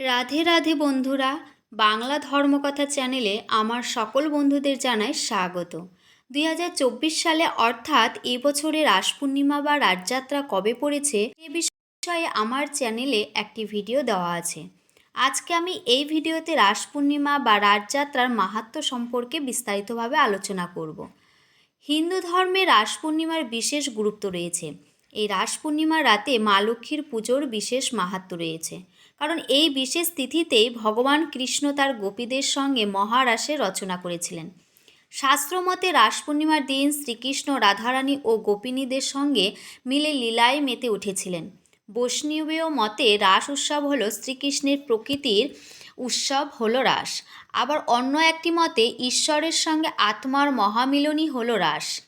রাধে রাধে বন্ধুরা, বাংলা ধর্মকথা চ্যানেলে আমার সকল বন্ধুদের জানাই স্বাগত। দুই হাজার চব্বিশ সালে অর্থাৎ এবছরে রাস পূর্ণিমা বা রাজযাত্রা কবে পড়েছে, এ বিষয়ে আমার চ্যানেলে একটি ভিডিও দেওয়া আছে। আজকে আমি এই ভিডিওতে রাস পূর্ণিমা বা রাজযাত্রার মাহাত্ম্য সম্পর্কে বিস্তারিতভাবে আলোচনা করব। হিন্দু ধর্মে রাস পূর্ণিমার বিশেষ গুরুত্ব রয়েছে। এই রাস পূর্ণিমার রাতে মা লক্ষ্মীর পুজোর বিশেষ মাহাত্ম্য রয়েছে। কারণ এই বিশেষ তিথিতেই ভগবান কৃষ্ণ তার গোপীদের সঙ্গে মহারাসের রচনা করেছিলেন। শাস্ত্রমতে রাস পূর্ণিমার দিন শ্রীকৃষ্ণ রাধারানী ও গোপিনীদের সঙ্গে মিলে লীলায় মেতে উঠেছিলেন। বৈষ্ণবীয় মতে রাস উৎসব হল শ্রীকৃষ্ণের প্রকৃতির উৎসব হল রাস। আবার অন্য একটি মতে ঈশ্বরের সঙ্গে আত্মার মহামিলনই হল রাস।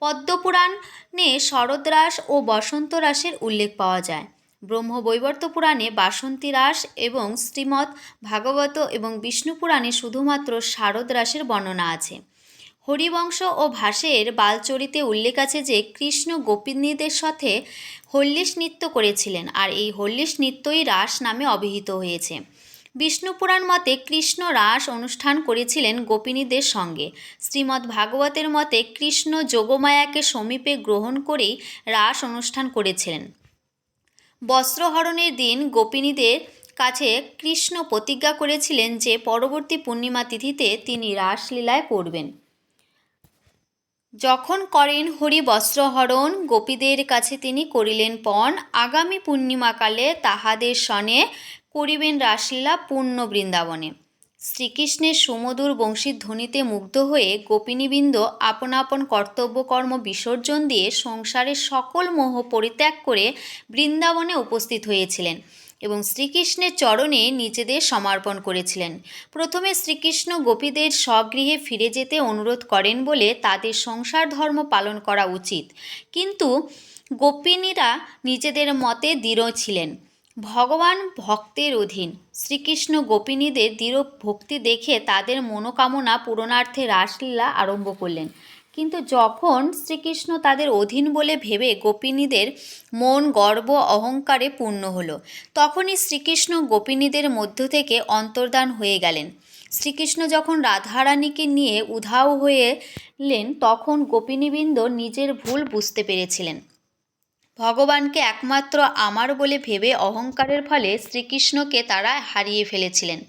পদ্মপুরাণে শরৎ রাস ও বসন্ত রাসের উল্লেখ পাওয়া যায়। ব্রহ্মবৈবর্ত পুরাণে বাসন্তী রাস এবং শ্রীমৎ ভাগবত এবং বিষ্ণু পুরাণে শুধুমাত্র শারদ রাসের বর্ণনা আছে। হরিবংশ ও ভাসের বালচরিতে উল্লেখ আছে যে, কৃষ্ণ গোপিনীদের সাথে হল্লিশ নৃত্য করেছিলেন আর এই হল্লিশ নৃত্যই রাস নামে অভিহিত হয়েছে। বিষ্ণু পুরাণ মতে কৃষ্ণ রাস অনুষ্ঠান করেছিলেন গোপিনীদের সঙ্গে। শ্রীমদ্ ভাগবতের মতে কৃষ্ণ যোগমায়াকে সমীপে গ্রহণ করেই রাস অনুষ্ঠান করেছিলেন। বস্ত্রহরণের দিন গোপিনীদের কাছে কৃষ্ণ প্রতিজ্ঞা করেছিলেন যে পরবর্তী পূর্ণিমা তিথিতে তিনি রাসলীলায় পড়বেন। যখন করেন হরি বস্ত্রহরণ গোপীদের কাছে তিনি করিলেন পণ, আগামী পূর্ণিমাকালে তাহাদের সনে করিবেন রাসলীলা পূর্ণ বৃন্দাবনে। শ্রীকৃষ্ণের সুমধুর বংশীর ধ্বনিতে মুগ্ধ হয়ে গোপিনীবৃন্দ আপন আপন কর্তব্যকর্ম বিসর্জন দিয়ে সংসারের সকল মোহ পরিত্যাগ করে বৃন্দাবনে উপস্থিত হয়েছিলেন এবং শ্রীকৃষ্ণের চরণে নিজেদের সমর্পণ করেছিলেন। প্রথমে শ্রীকৃষ্ণ গোপীদের স্বগৃহে ফিরে যেতে অনুরোধ করেন বলে তাদের সংসার ধর্ম পালন করা উচিত। কিন্তু গোপিনীরা নিজেদের মতে দৃঢ় ছিলেন। ভগবান ভক্তের অধীন। শ্রীকৃষ্ণ গোপিনীদের দৃঢ় ভক্তি দেখে তাদের মনোকামনা পূরণার্থে রাসলীলা আরম্ভ করলেন। কিন্তু যখন শ্রীকৃষ্ণ তাদের অধীন বলে ভেবে গোপিনীদের মন গর্ব অহংকারে পূর্ণ হলো, তখনই শ্রীকৃষ্ণ গোপিনীদের মধ্য থেকে অন্তর্ধান হয়ে গেলেন। শ্রীকৃষ্ণ যখন রাধারানীকে নিয়ে উধাও হয়েলেন তখন গোপিনীবৃন্দ নিজের ভুল বুঝতে পেরেছিলেন। ভগবানকে একমাত্র আমার বলে ভেবে অহংকারের ফলে শ্রীকৃষ্ণকে তারা হারিয়ে ফেলেছিলেন।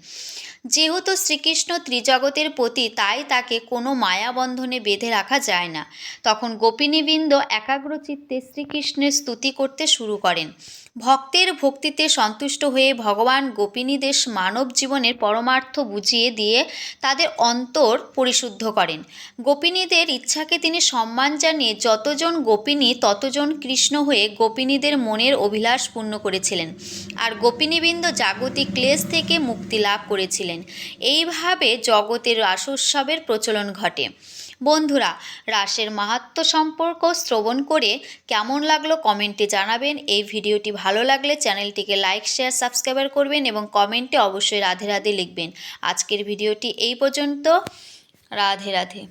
যেহেতু শ্রীকৃষ্ণ ত্রিজগতের প্রতি তাই তাকে কোনো মায়াবন্ধনে বেঁধে রাখা যায় না। তখন গোপিনীবৃন্দ একাগ্রচিত্তে শ্রীকৃষ্ণের স্তুতি করতে শুরু করেন। ভক্তের ভক্তিতে সন্তুষ্ট হয়ে ভগবান গোপিনীদের মানব জীবনের পরমার্থ বুঝিয়ে দিয়ে তাদের অন্তর পরিশুদ্ধ করেন। গোপিনীদের ইচ্ছাকে তিনি সম্মান জানিয়ে যতজন গোপিনী, ততজন কৃষ্ণ হয়ে গোপিনীদের মনের অভিলাষ পূর্ণ করেছিলেন। আর গোপিনীবৃন্দ জাগতিক ক্লেশ থেকে মুক্তি লাভ করেছিলেন এইভাবে জগতের রাসোৎসবের প্রচলন ঘটে। বন্ধুরা, রাসের মাহাত্ম সম্পর্ক শ্রবণ করে কেমন লাগল কমেন্টে জানাবেন। এই ভিডিওটি ভালো লাগলে চ্যানেলটিকে লাইক, শেয়ার, সাবস্ক্রাইবার করবেন এবং কমেন্টে অবশ্যই রাধে রাধে লিখবেন। আজকের ভিডিওটি এই পর্যন্ত। রাধে রাধে।